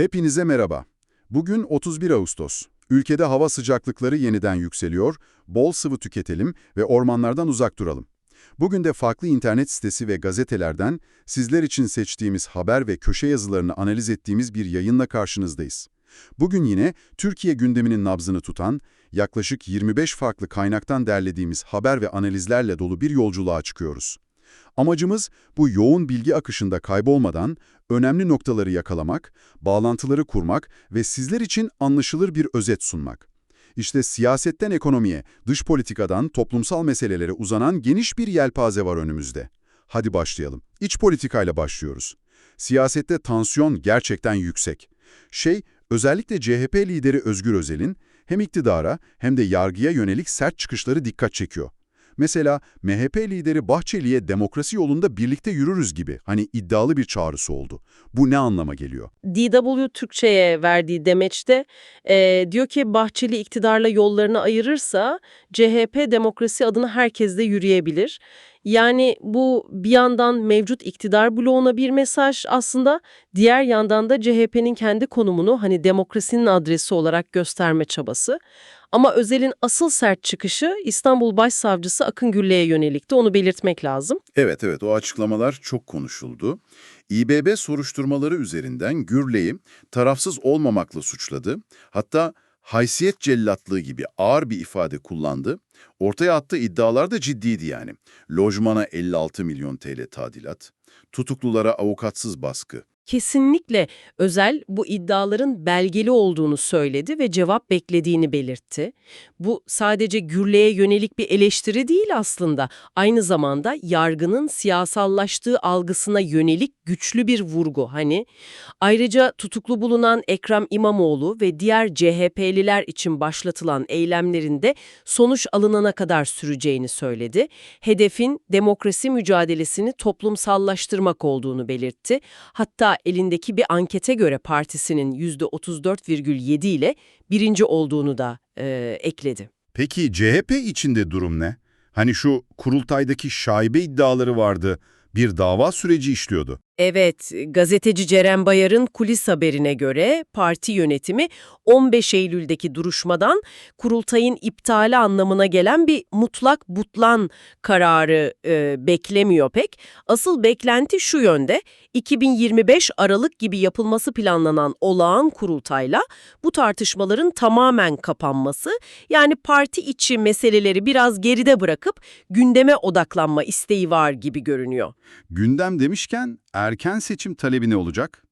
Hepinize merhaba. Bugün 31 Ağustos. Ülkede hava sıcaklıkları yeniden yükseliyor, bol sıvı tüketelim ve ormanlardan uzak duralım. Bugün de farklı internet sitesi ve gazetelerden sizler için seçtiğimiz haber ve köşe yazılarını analiz ettiğimiz bir yayınla karşınızdayız. Bugün yine Türkiye gündeminin nabzını tutan, yaklaşık 25 farklı kaynaktan derlediğimiz haber ve analizlerle dolu bir yolculuğa çıkıyoruz. Amacımız bu yoğun bilgi akışında kaybolmadan önemli noktaları yakalamak, bağlantıları kurmak ve sizler için anlaşılır bir özet sunmak. İşte siyasetten ekonomiye, dış politikadan toplumsal meselelere uzanan geniş bir yelpaze var önümüzde. Hadi başlayalım. İç politikayla başlıyoruz. Siyasette tansiyon gerçekten yüksek. Şey, özellikle CHP lideri Özgür Özel'in hem iktidara hem de yargıya yönelik sert çıkışları dikkat çekiyor. Mesela MHP lideri Bahçeli'ye demokrasi yolunda birlikte yürürüz gibi hani iddialı bir çağrısı oldu. Bu ne anlama geliyor? DW Türkçe'ye verdiği demeçte e, diyor ki Bahçeli iktidarla yollarını ayırırsa CHP demokrasi adına herkes de yürüyebilir. Yani bu bir yandan mevcut iktidar bloğuna bir mesaj aslında diğer yandan da CHP'nin kendi konumunu hani demokrasinin adresi olarak gösterme çabası. Ama Özel'in asıl sert çıkışı İstanbul Başsavcısı Akın Gülle'ye yönelikti onu belirtmek lazım. Evet evet o açıklamalar çok konuşuldu. İBB soruşturmaları üzerinden Gürley'i tarafsız olmamakla suçladı. Hatta haysiyet cellatlığı gibi ağır bir ifade kullandı. Ortaya attığı iddialar da ciddiydi yani. Lojmana 56 milyon TL tadilat, tutuklulara avukatsız baskı, Kesinlikle Özel bu iddiaların belgeli olduğunu söyledi ve cevap beklediğini belirtti. Bu sadece Gürle'ye yönelik bir eleştiri değil aslında. Aynı zamanda yargının siyasallaştığı algısına yönelik güçlü bir vurgu hani. Ayrıca tutuklu bulunan Ekrem İmamoğlu ve diğer CHP'liler için başlatılan eylemlerinde sonuç alınana kadar süreceğini söyledi. Hedefin demokrasi mücadelesini toplumsallaştırmak olduğunu belirtti. Hatta elindeki bir ankete göre partisinin %34,7 ile birinci olduğunu da e, ekledi. Peki CHP içinde durum ne? Hani şu kurultaydaki şaibe iddiaları vardı, bir dava süreci işliyordu. Evet, gazeteci Ceren Bayar'ın kulis haberine göre parti yönetimi 15 Eylül'deki duruşmadan kurultayın iptali anlamına gelen bir mutlak butlan kararı e, beklemiyor pek. Asıl beklenti şu yönde, 2025 Aralık gibi yapılması planlanan olağan kurultayla bu tartışmaların tamamen kapanması, yani parti içi meseleleri biraz geride bırakıp gündeme odaklanma isteği var gibi görünüyor. Gündem demişken erken seçim talebi ne olacak?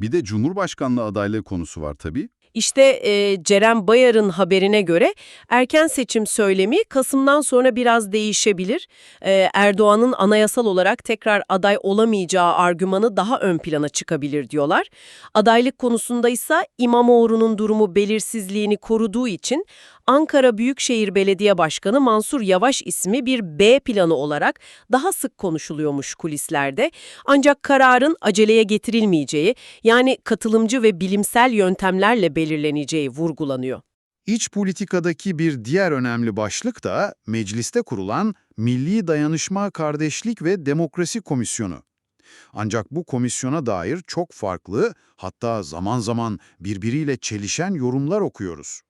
Bir de Cumhurbaşkanlığı adaylığı konusu var tabii. İşte e, Ceren Bayar'ın haberine göre erken seçim söylemi Kasım'dan sonra biraz değişebilir. E, Erdoğan'ın anayasal olarak tekrar aday olamayacağı argümanı daha ön plana çıkabilir diyorlar. Adaylık konusunda ise İmamoğlu'nun durumu belirsizliğini koruduğu için Ankara Büyükşehir Belediye Başkanı Mansur Yavaş ismi bir B planı olarak daha sık konuşuluyormuş kulislerde. Ancak kararın aceleye getirilmeyeceği, yani katılımcı ve bilimsel yöntemlerle belirleneceği vurgulanıyor. İç politikadaki bir diğer önemli başlık da mecliste kurulan Milli Dayanışma, Kardeşlik ve Demokrasi Komisyonu. Ancak bu komisyona dair çok farklı, hatta zaman zaman birbiriyle çelişen yorumlar okuyoruz.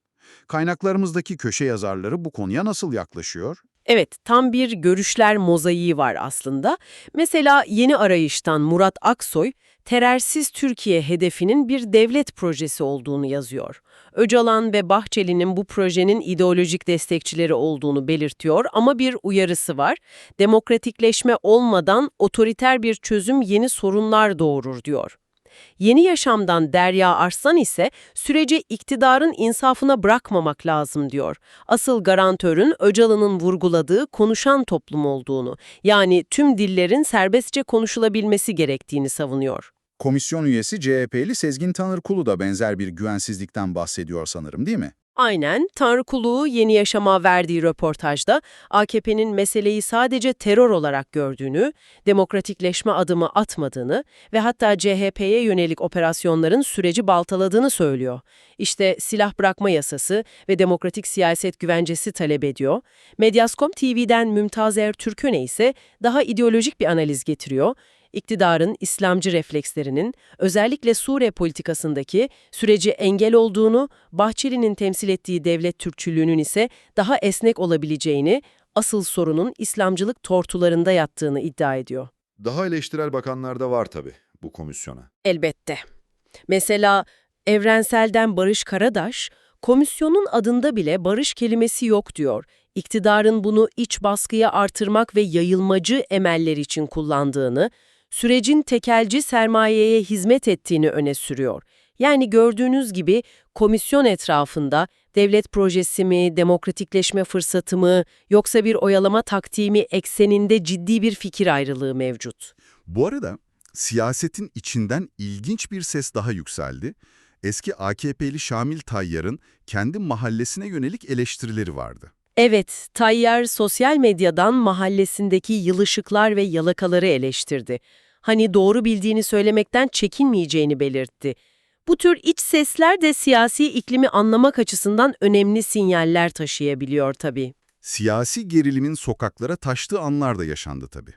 Kaynaklarımızdaki köşe yazarları bu konuya nasıl yaklaşıyor? Evet, tam bir görüşler mozaiği var aslında. Mesela yeni arayıştan Murat Aksoy, terörsiz Türkiye hedefinin bir devlet projesi olduğunu yazıyor. Öcalan ve Bahçeli'nin bu projenin ideolojik destekçileri olduğunu belirtiyor ama bir uyarısı var. Demokratikleşme olmadan otoriter bir çözüm yeni sorunlar doğurur diyor. Yeni Yaşam'dan Derya Arslan ise süreci iktidarın insafına bırakmamak lazım diyor. Asıl garantörün Öcalan'ın vurguladığı konuşan toplum olduğunu, yani tüm dillerin serbestçe konuşulabilmesi gerektiğini savunuyor. Komisyon üyesi CHP'li Sezgin Tanırkulu da benzer bir güvensizlikten bahsediyor sanırım değil mi? Aynen, Tanrı Kuluğu Yeni Yaşam'a verdiği röportajda AKP'nin meseleyi sadece terör olarak gördüğünü, demokratikleşme adımı atmadığını ve hatta CHP'ye yönelik operasyonların süreci baltaladığını söylüyor. İşte silah bırakma yasası ve demokratik siyaset güvencesi talep ediyor. Medyaskom TV'den Mümtaz Er Türköne ise daha ideolojik bir analiz getiriyor. İktidarın İslamcı reflekslerinin özellikle Suriye politikasındaki süreci engel olduğunu, Bahçeli'nin temsil ettiği devlet Türkçülüğünün ise daha esnek olabileceğini, asıl sorunun İslamcılık tortularında yattığını iddia ediyor. Daha eleştirel bakanlar da var tabii bu komisyona. Elbette. Mesela Evrensel'den Barış Karadaş, komisyonun adında bile barış kelimesi yok diyor. İktidarın bunu iç baskıya artırmak ve yayılmacı emeller için kullandığını, sürecin tekelci sermayeye hizmet ettiğini öne sürüyor. Yani gördüğünüz gibi komisyon etrafında devlet projesi mi, demokratikleşme fırsatı mı, yoksa bir oyalama taktiği mi ekseninde ciddi bir fikir ayrılığı mevcut. Bu arada siyasetin içinden ilginç bir ses daha yükseldi. Eski AKP'li Şamil Tayyar'ın kendi mahallesine yönelik eleştirileri vardı. Evet, Tayyar sosyal medyadan mahallesindeki yılışıklar ve yalakaları eleştirdi. Hani doğru bildiğini söylemekten çekinmeyeceğini belirtti. Bu tür iç sesler de siyasi iklimi anlamak açısından önemli sinyaller taşıyabiliyor tabii. Siyasi gerilimin sokaklara taştığı anlar da yaşandı tabii.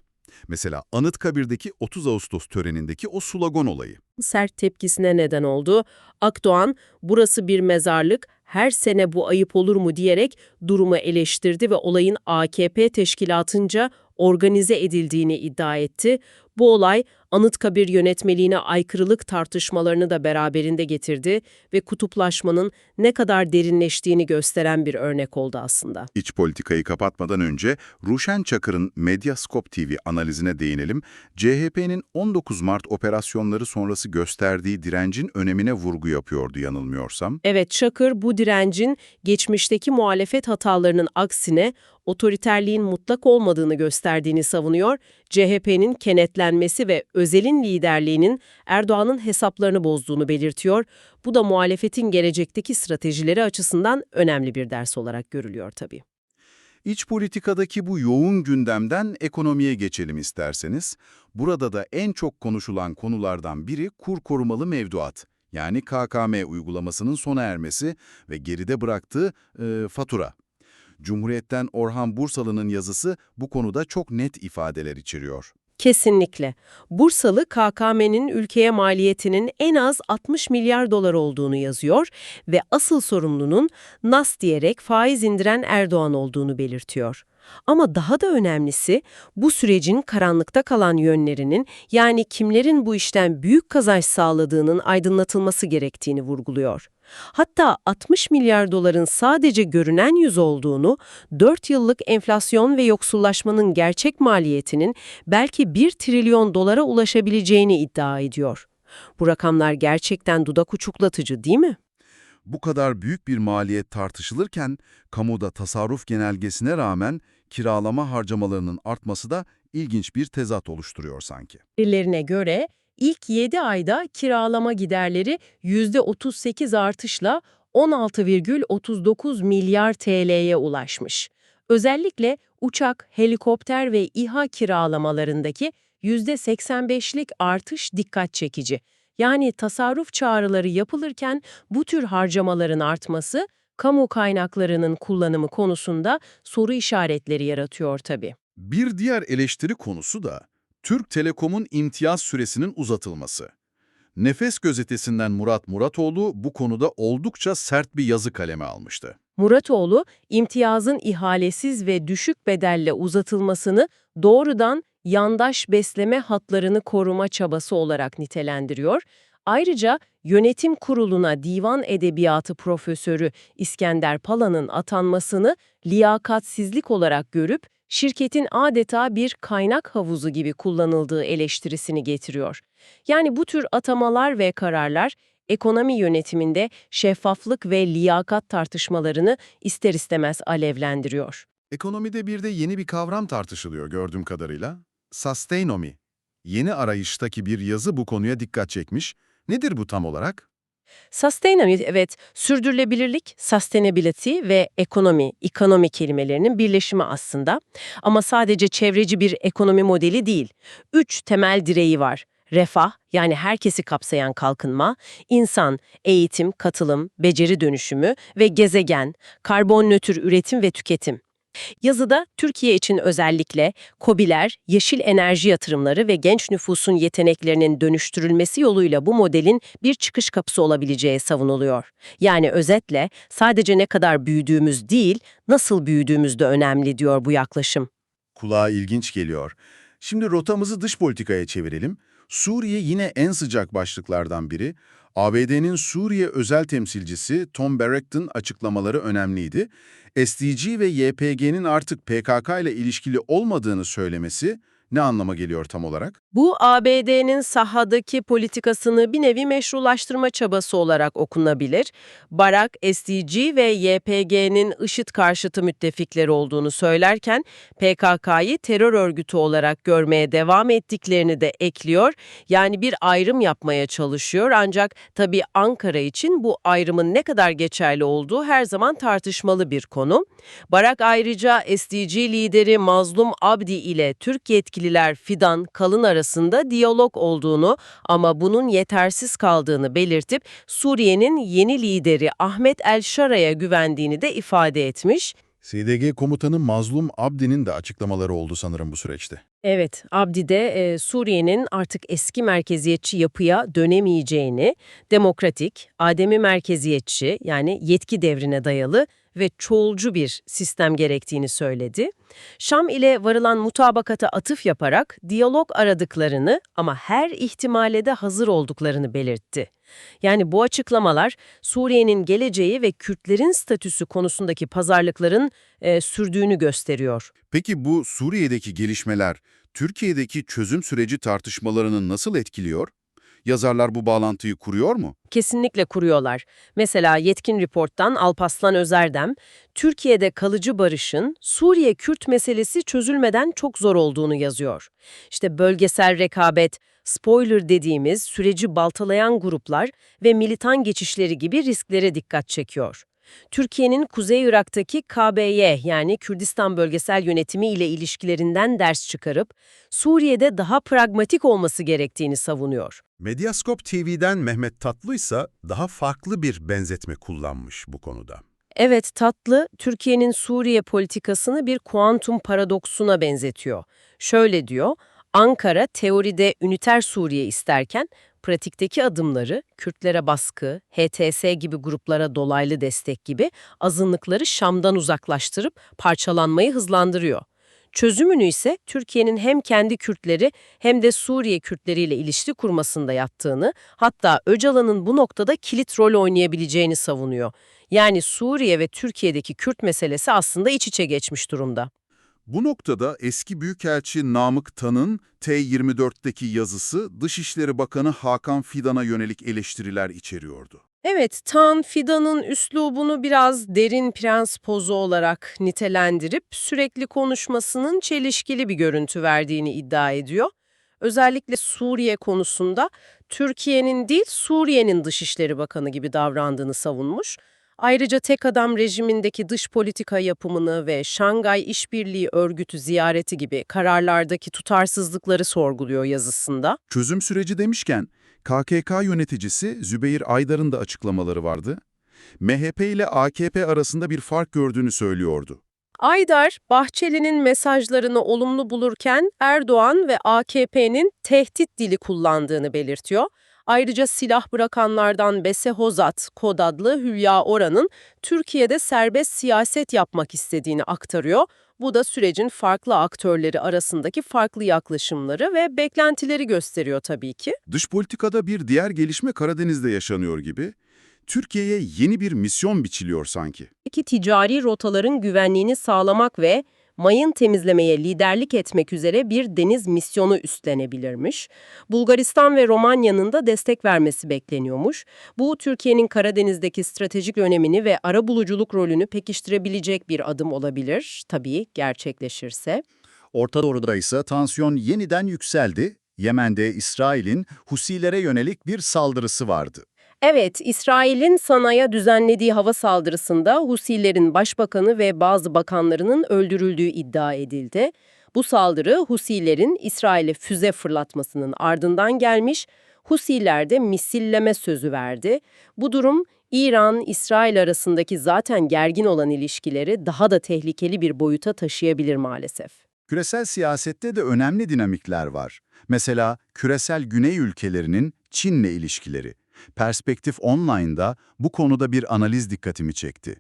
Mesela Anıtkabir'deki 30 Ağustos törenindeki o slogan olayı. Sert tepkisine neden oldu. Akdoğan, burası bir mezarlık, her sene bu ayıp olur mu diyerek durumu eleştirdi ve olayın AKP teşkilatınca organize edildiğini iddia etti. Bu olay Anıtkabir yönetmeliğine aykırılık tartışmalarını da beraberinde getirdi ve kutuplaşmanın ne kadar derinleştiğini gösteren bir örnek oldu aslında. İç politikayı kapatmadan önce Ruşen Çakır'ın Medyascope TV analizine değinelim. CHP'nin 19 Mart operasyonları sonrası gösterdiği direncin önemine vurgu yapıyordu yanılmıyorsam. Evet, Çakır bu direncin geçmişteki muhalefet hatalarının aksine otoriterliğin mutlak olmadığını gösterdiğini savunuyor, CHP'nin kenetlenmesi ve Özel'in liderliğinin Erdoğan'ın hesaplarını bozduğunu belirtiyor. Bu da muhalefetin gelecekteki stratejileri açısından önemli bir ders olarak görülüyor tabii. İç politikadaki bu yoğun gündemden ekonomiye geçelim isterseniz. Burada da en çok konuşulan konulardan biri kur korumalı mevduat. Yani KKM uygulamasının sona ermesi ve geride bıraktığı e, fatura. Cumhuriyet'ten Orhan Bursalı'nın yazısı bu konuda çok net ifadeler içeriyor. Kesinlikle. Bursalı KKM'nin ülkeye maliyetinin en az 60 milyar dolar olduğunu yazıyor ve asıl sorumlunun NAS diyerek faiz indiren Erdoğan olduğunu belirtiyor. Ama daha da önemlisi bu sürecin karanlıkta kalan yönlerinin yani kimlerin bu işten büyük kazanç sağladığının aydınlatılması gerektiğini vurguluyor. Hatta 60 milyar doların sadece görünen yüz olduğunu, 4 yıllık enflasyon ve yoksullaşmanın gerçek maliyetinin belki 1 trilyon dolara ulaşabileceğini iddia ediyor. Bu rakamlar gerçekten dudak uçuklatıcı değil mi? Bu kadar büyük bir maliyet tartışılırken, kamuda tasarruf genelgesine rağmen kiralama harcamalarının artması da ilginç bir tezat oluşturuyor sanki. Verilerine göre ilk 7 ayda kiralama giderleri %38 artışla 16,39 milyar TL'ye ulaşmış. Özellikle uçak, helikopter ve İHA kiralamalarındaki %85'lik artış dikkat çekici. Yani tasarruf çağrıları yapılırken bu tür harcamaların artması, kamu kaynaklarının kullanımı konusunda soru işaretleri yaratıyor tabii. Bir diğer eleştiri konusu da Türk Telekom'un imtiyaz süresinin uzatılması. Nefes Gazetesi'nden Murat Muratoğlu bu konuda oldukça sert bir yazı kaleme almıştı. Muratoğlu, imtiyazın ihalesiz ve düşük bedelle uzatılmasını doğrudan yandaş besleme hatlarını koruma çabası olarak nitelendiriyor. Ayrıca yönetim kuruluna divan edebiyatı profesörü İskender Pala'nın atanmasını liyakatsizlik olarak görüp şirketin adeta bir kaynak havuzu gibi kullanıldığı eleştirisini getiriyor. Yani bu tür atamalar ve kararlar ekonomi yönetiminde şeffaflık ve liyakat tartışmalarını ister istemez alevlendiriyor. Ekonomide bir de yeni bir kavram tartışılıyor gördüğüm kadarıyla. Sustainomy. Yeni arayıştaki bir yazı bu konuya dikkat çekmiş. Nedir bu tam olarak? Sustainability, evet, sürdürülebilirlik, sustainability ve ekonomi, ekonomi kelimelerinin birleşimi aslında. Ama sadece çevreci bir ekonomi modeli değil. Üç temel direği var. Refah, yani herkesi kapsayan kalkınma, insan, eğitim, katılım, beceri dönüşümü ve gezegen, karbon nötr üretim ve tüketim. Yazıda Türkiye için özellikle KOBİ'ler, yeşil enerji yatırımları ve genç nüfusun yeteneklerinin dönüştürülmesi yoluyla bu modelin bir çıkış kapısı olabileceği savunuluyor. Yani özetle sadece ne kadar büyüdüğümüz değil, nasıl büyüdüğümüz de önemli diyor bu yaklaşım. Kulağa ilginç geliyor. Şimdi rotamızı dış politikaya çevirelim. Suriye yine en sıcak başlıklardan biri. ABD'nin Suriye özel temsilcisi Tom Barrack'ın açıklamaları önemliydi. SDG ve YPG'nin artık PKK ile ilişkili olmadığını söylemesi ne anlama geliyor tam olarak? Bu ABD'nin sahadaki politikasını bir nevi meşrulaştırma çabası olarak okunabilir. Barak, SDG ve YPG'nin IŞİD karşıtı müttefikleri olduğunu söylerken PKK'yı terör örgütü olarak görmeye devam ettiklerini de ekliyor. Yani bir ayrım yapmaya çalışıyor ancak tabii Ankara için bu ayrımın ne kadar geçerli olduğu her zaman tartışmalı bir konu. Barak ayrıca SDG lideri Mazlum Abdi ile Türk yetkililer Fidan Kalın arasında diyalog olduğunu ama bunun yetersiz kaldığını belirtip Suriye'nin yeni lideri Ahmet El-Şara'ya güvendiğini de ifade etmiş. SDG komutanı Mazlum Abdi'nin de açıklamaları oldu sanırım bu süreçte. Evet, Abdi de e, Suriye'nin artık eski merkeziyetçi yapıya dönemeyeceğini, demokratik, ademi merkeziyetçi yani yetki devrine dayalı ve çoğulcu bir sistem gerektiğini söyledi. Şam ile varılan mutabakata atıf yaparak diyalog aradıklarını ama her ihtimale de hazır olduklarını belirtti. Yani bu açıklamalar Suriye'nin geleceği ve Kürtlerin statüsü konusundaki pazarlıkların e, sürdüğünü gösteriyor. Peki bu Suriye'deki gelişmeler Türkiye'deki çözüm süreci tartışmalarını nasıl etkiliyor? Yazarlar bu bağlantıyı kuruyor mu? Kesinlikle kuruyorlar. Mesela Yetkin Report'tan Alpaslan Özerdem, Türkiye'de kalıcı barışın Suriye-Kürt meselesi çözülmeden çok zor olduğunu yazıyor. İşte bölgesel rekabet, spoiler dediğimiz süreci baltalayan gruplar ve militan geçişleri gibi risklere dikkat çekiyor. Türkiye'nin Kuzey Irak'taki KBY yani Kürdistan Bölgesel Yönetimi ile ilişkilerinden ders çıkarıp Suriye'de daha pragmatik olması gerektiğini savunuyor. Medyaskop TV'den Mehmet Tatlı ise daha farklı bir benzetme kullanmış bu konuda. Evet, Tatlı, Türkiye'nin Suriye politikasını bir kuantum paradoksuna benzetiyor. Şöyle diyor, Ankara teoride üniter Suriye isterken, pratikteki adımları, Kürtlere baskı, HTS gibi gruplara dolaylı destek gibi azınlıkları Şam'dan uzaklaştırıp parçalanmayı hızlandırıyor. Çözümünü ise Türkiye'nin hem kendi Kürtleri hem de Suriye Kürtleriyle ilişki kurmasında yattığını, hatta Öcalan'ın bu noktada kilit rol oynayabileceğini savunuyor. Yani Suriye ve Türkiye'deki Kürt meselesi aslında iç içe geçmiş durumda. Bu noktada eski Büyükelçi Namık Tan'ın T24'teki yazısı Dışişleri Bakanı Hakan Fidan'a yönelik eleştiriler içeriyordu. Evet, Tan Fidan'ın üslubunu biraz derin prens pozu olarak nitelendirip sürekli konuşmasının çelişkili bir görüntü verdiğini iddia ediyor. Özellikle Suriye konusunda Türkiye'nin değil Suriye'nin Dışişleri Bakanı gibi davrandığını savunmuş. Ayrıca tek adam rejimindeki dış politika yapımını ve Şangay İşbirliği Örgütü ziyareti gibi kararlardaki tutarsızlıkları sorguluyor yazısında. Çözüm süreci demişken KKK yöneticisi Zübeyir Aydar'ın da açıklamaları vardı. MHP ile AKP arasında bir fark gördüğünü söylüyordu. Aydar, Bahçeli'nin mesajlarını olumlu bulurken Erdoğan ve AKP'nin tehdit dili kullandığını belirtiyor. Ayrıca silah bırakanlardan Bese Hozat, kod adlı Hülya Oran'ın Türkiye'de serbest siyaset yapmak istediğini aktarıyor. Bu da sürecin farklı aktörleri arasındaki farklı yaklaşımları ve beklentileri gösteriyor tabii ki. Dış politikada bir diğer gelişme Karadeniz'de yaşanıyor gibi. Türkiye'ye yeni bir misyon biçiliyor sanki. Peki ticari rotaların güvenliğini sağlamak ve mayın temizlemeye liderlik etmek üzere bir deniz misyonu üstlenebilirmiş. Bulgaristan ve Romanya'nın da destek vermesi bekleniyormuş. Bu Türkiye'nin Karadeniz'deki stratejik önemini ve arabuluculuk rolünü pekiştirebilecek bir adım olabilir tabii gerçekleşirse. Orta Doğu'da ise tansiyon yeniden yükseldi. Yemen'de İsrail'in Husilere yönelik bir saldırısı vardı. Evet, İsrail'in Sana'ya düzenlediği hava saldırısında Husilerin başbakanı ve bazı bakanlarının öldürüldüğü iddia edildi. Bu saldırı Husilerin İsrail'e füze fırlatmasının ardından gelmiş. Husiler de misilleme sözü verdi. Bu durum İran-İsrail arasındaki zaten gergin olan ilişkileri daha da tehlikeli bir boyuta taşıyabilir maalesef. Küresel siyasette de önemli dinamikler var. Mesela küresel güney ülkelerinin Çin'le ilişkileri. Perspektif Online'da bu konuda bir analiz dikkatimi çekti.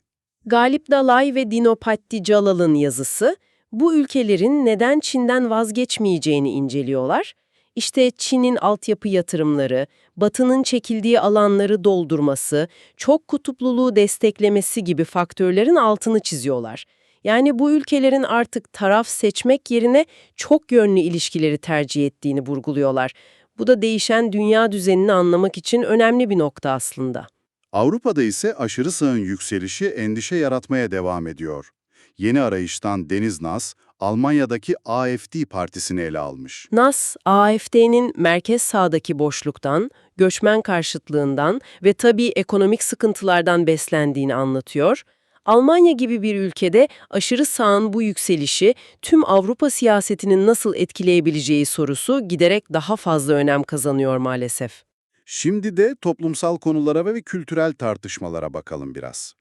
Galip Dalay ve Dinopatti Calal'ın yazısı, bu ülkelerin neden Çin'den vazgeçmeyeceğini inceliyorlar. İşte Çin'in altyapı yatırımları, Batı'nın çekildiği alanları doldurması, çok kutupluluğu desteklemesi gibi faktörlerin altını çiziyorlar. Yani bu ülkelerin artık taraf seçmek yerine çok yönlü ilişkileri tercih ettiğini vurguluyorlar. Bu da değişen dünya düzenini anlamak için önemli bir nokta aslında. Avrupa'da ise aşırı sağın yükselişi endişe yaratmaya devam ediyor. Yeni arayıştan Deniz Nas, Almanya'daki AfD partisini ele almış. NAS, AFD'nin merkez sağdaki boşluktan, göçmen karşıtlığından ve tabii ekonomik sıkıntılardan beslendiğini anlatıyor. Almanya gibi bir ülkede aşırı sağın bu yükselişi tüm Avrupa siyasetinin nasıl etkileyebileceği sorusu giderek daha fazla önem kazanıyor maalesef. Şimdi de toplumsal konulara ve kültürel tartışmalara bakalım biraz.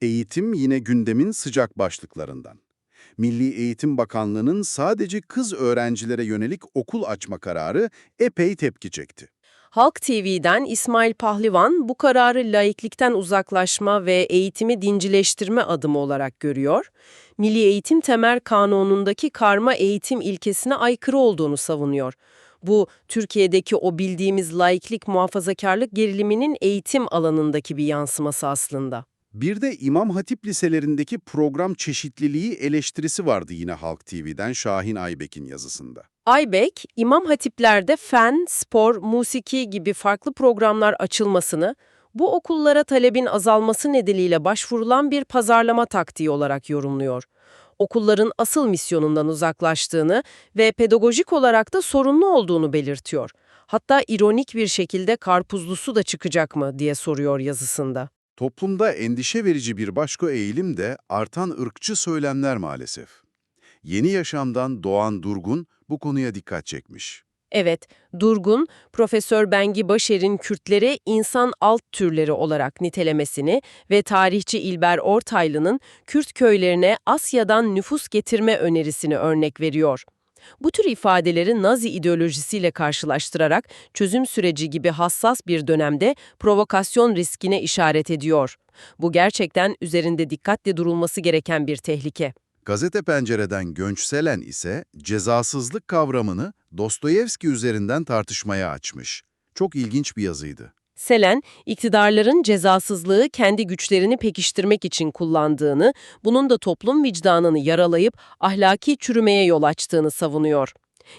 Eğitim yine gündemin sıcak başlıklarından. Milli Eğitim Bakanlığı'nın sadece kız öğrencilere yönelik okul açma kararı epey tepki çekti. Halk TV'den İsmail Pahlivan bu kararı laiklikten uzaklaşma ve eğitimi dincileştirme adımı olarak görüyor. Milli Eğitim Temel Kanunu'ndaki karma eğitim ilkesine aykırı olduğunu savunuyor. Bu Türkiye'deki o bildiğimiz laiklik muhafazakarlık geriliminin eğitim alanındaki bir yansıması aslında. Bir de İmam Hatip liselerindeki program çeşitliliği eleştirisi vardı yine Halk TV'den Şahin Aybek'in yazısında. Aybek, İmam Hatipler'de fen, spor, musiki gibi farklı programlar açılmasını, bu okullara talebin azalması nedeniyle başvurulan bir pazarlama taktiği olarak yorumluyor. Okulların asıl misyonundan uzaklaştığını ve pedagojik olarak da sorunlu olduğunu belirtiyor. Hatta ironik bir şekilde karpuzlusu da çıkacak mı diye soruyor yazısında. Toplumda endişe verici bir başka eğilim de artan ırkçı söylemler maalesef. Yeni yaşamdan Doğan Durgun bu konuya dikkat çekmiş. Evet, Durgun, Profesör Bengi Başer'in Kürtleri insan alt türleri olarak nitelemesini ve tarihçi İlber Ortaylı'nın Kürt köylerine Asya'dan nüfus getirme önerisini örnek veriyor. Bu tür ifadeleri Nazi ideolojisiyle karşılaştırarak çözüm süreci gibi hassas bir dönemde provokasyon riskine işaret ediyor. Bu gerçekten üzerinde dikkatle durulması gereken bir tehlike. Gazete Pencere'den Gönç Selen ise cezasızlık kavramını Dostoyevski üzerinden tartışmaya açmış. Çok ilginç bir yazıydı. Selen, iktidarların cezasızlığı kendi güçlerini pekiştirmek için kullandığını, bunun da toplum vicdanını yaralayıp ahlaki çürümeye yol açtığını savunuyor.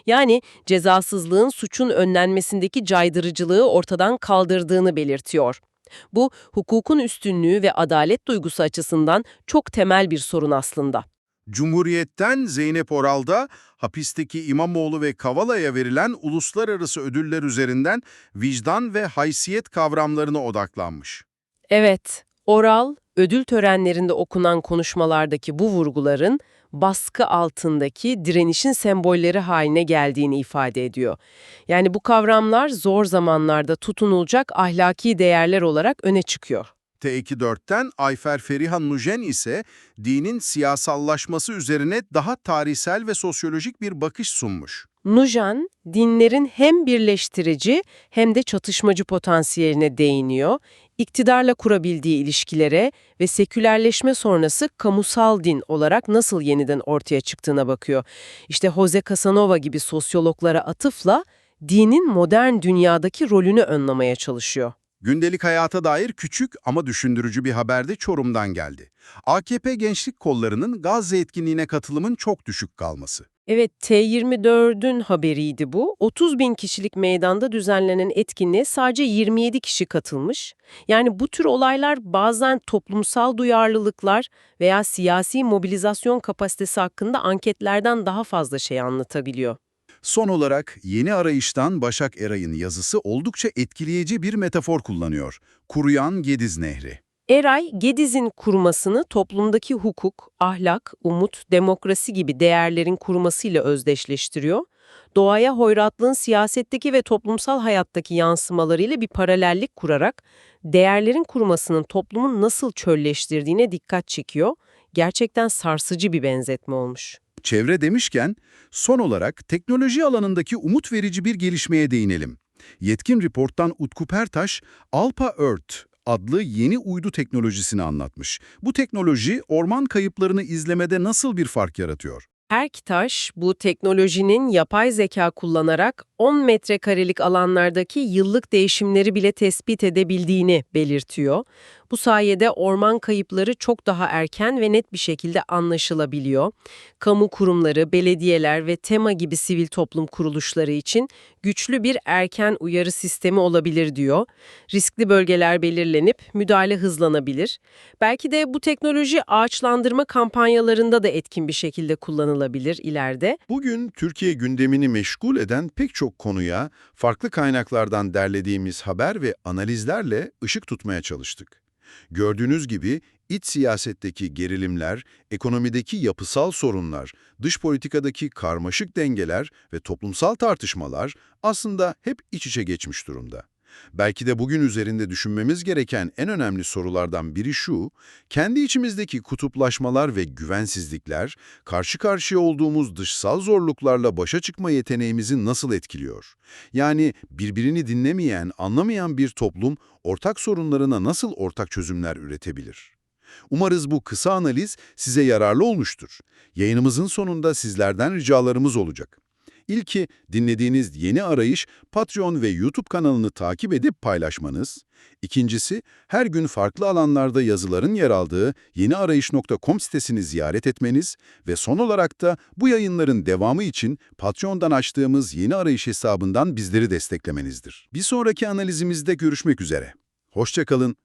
Yani cezasızlığın suçun önlenmesindeki caydırıcılığı ortadan kaldırdığını belirtiyor. Bu, hukukun üstünlüğü ve adalet duygusu açısından çok temel bir sorun aslında. Cumhuriyet'ten Zeynep Oral'da hapisteki İmamoğlu ve Kavala'ya verilen uluslararası ödüller üzerinden vicdan ve haysiyet kavramlarına odaklanmış. Evet, oral, ödül törenlerinde okunan konuşmalardaki bu vurguların baskı altındaki direnişin sembolleri haline geldiğini ifade ediyor. Yani bu kavramlar zor zamanlarda tutunulacak ahlaki değerler olarak öne çıkıyor. T24'ten Ayfer Feriha Nujen ise dinin siyasallaşması üzerine daha tarihsel ve sosyolojik bir bakış sunmuş. Nujan, dinlerin hem birleştirici hem de çatışmacı potansiyeline değiniyor, iktidarla kurabildiği ilişkilere ve sekülerleşme sonrası kamusal din olarak nasıl yeniden ortaya çıktığına bakıyor. İşte Jose Casanova gibi sosyologlara atıfla dinin modern dünyadaki rolünü önlemeye çalışıyor. Gündelik hayata dair küçük ama düşündürücü bir haber de Çorum'dan geldi. AKP gençlik kollarının Gazze etkinliğine katılımın çok düşük kalması. Evet, T24'ün haberiydi bu. 30 bin kişilik meydanda düzenlenen etkinliğe sadece 27 kişi katılmış. Yani bu tür olaylar bazen toplumsal duyarlılıklar veya siyasi mobilizasyon kapasitesi hakkında anketlerden daha fazla şey anlatabiliyor. Son olarak yeni arayıştan Başak Eray'ın yazısı oldukça etkileyici bir metafor kullanıyor. Kuruyan Gediz Nehri. Eray, Gediz'in kurumasını toplumdaki hukuk, ahlak, umut, demokrasi gibi değerlerin kurumasıyla özdeşleştiriyor. Doğaya hoyratlığın siyasetteki ve toplumsal hayattaki yansımalarıyla bir paralellik kurarak değerlerin kurumasının toplumun nasıl çölleştirdiğine dikkat çekiyor. Gerçekten sarsıcı bir benzetme olmuş. Çevre demişken, son olarak teknoloji alanındaki umut verici bir gelişmeye değinelim. Yetkin Report'tan Utku Pertaş, Alpa Earth adlı yeni uydu teknolojisini anlatmış. Bu teknoloji orman kayıplarını izlemede nasıl bir fark yaratıyor? Erktaş, bu teknolojinin yapay zeka kullanarak 10 metrekarelik alanlardaki yıllık değişimleri bile tespit edebildiğini belirtiyor. Bu sayede orman kayıpları çok daha erken ve net bir şekilde anlaşılabiliyor. Kamu kurumları, belediyeler ve TEMA gibi sivil toplum kuruluşları için güçlü bir erken uyarı sistemi olabilir diyor. Riskli bölgeler belirlenip müdahale hızlanabilir. Belki de bu teknoloji ağaçlandırma kampanyalarında da etkin bir şekilde kullanılabilir ileride. Bugün Türkiye gündemini meşgul eden pek çok konuya farklı kaynaklardan derlediğimiz haber ve analizlerle ışık tutmaya çalıştık. Gördüğünüz gibi iç siyasetteki gerilimler, ekonomideki yapısal sorunlar, dış politikadaki karmaşık dengeler ve toplumsal tartışmalar aslında hep iç içe geçmiş durumda. Belki de bugün üzerinde düşünmemiz gereken en önemli sorulardan biri şu, kendi içimizdeki kutuplaşmalar ve güvensizlikler, karşı karşıya olduğumuz dışsal zorluklarla başa çıkma yeteneğimizi nasıl etkiliyor? Yani birbirini dinlemeyen, anlamayan bir toplum ortak sorunlarına nasıl ortak çözümler üretebilir? Umarız bu kısa analiz size yararlı olmuştur. Yayınımızın sonunda sizlerden ricalarımız olacak. İlki dinlediğiniz yeni arayış Patreon ve YouTube kanalını takip edip paylaşmanız. İkincisi her gün farklı alanlarda yazıların yer aldığı yeniarayış.com sitesini ziyaret etmeniz ve son olarak da bu yayınların devamı için Patreon'dan açtığımız yeni arayış hesabından bizleri desteklemenizdir. Bir sonraki analizimizde görüşmek üzere. Hoşçakalın,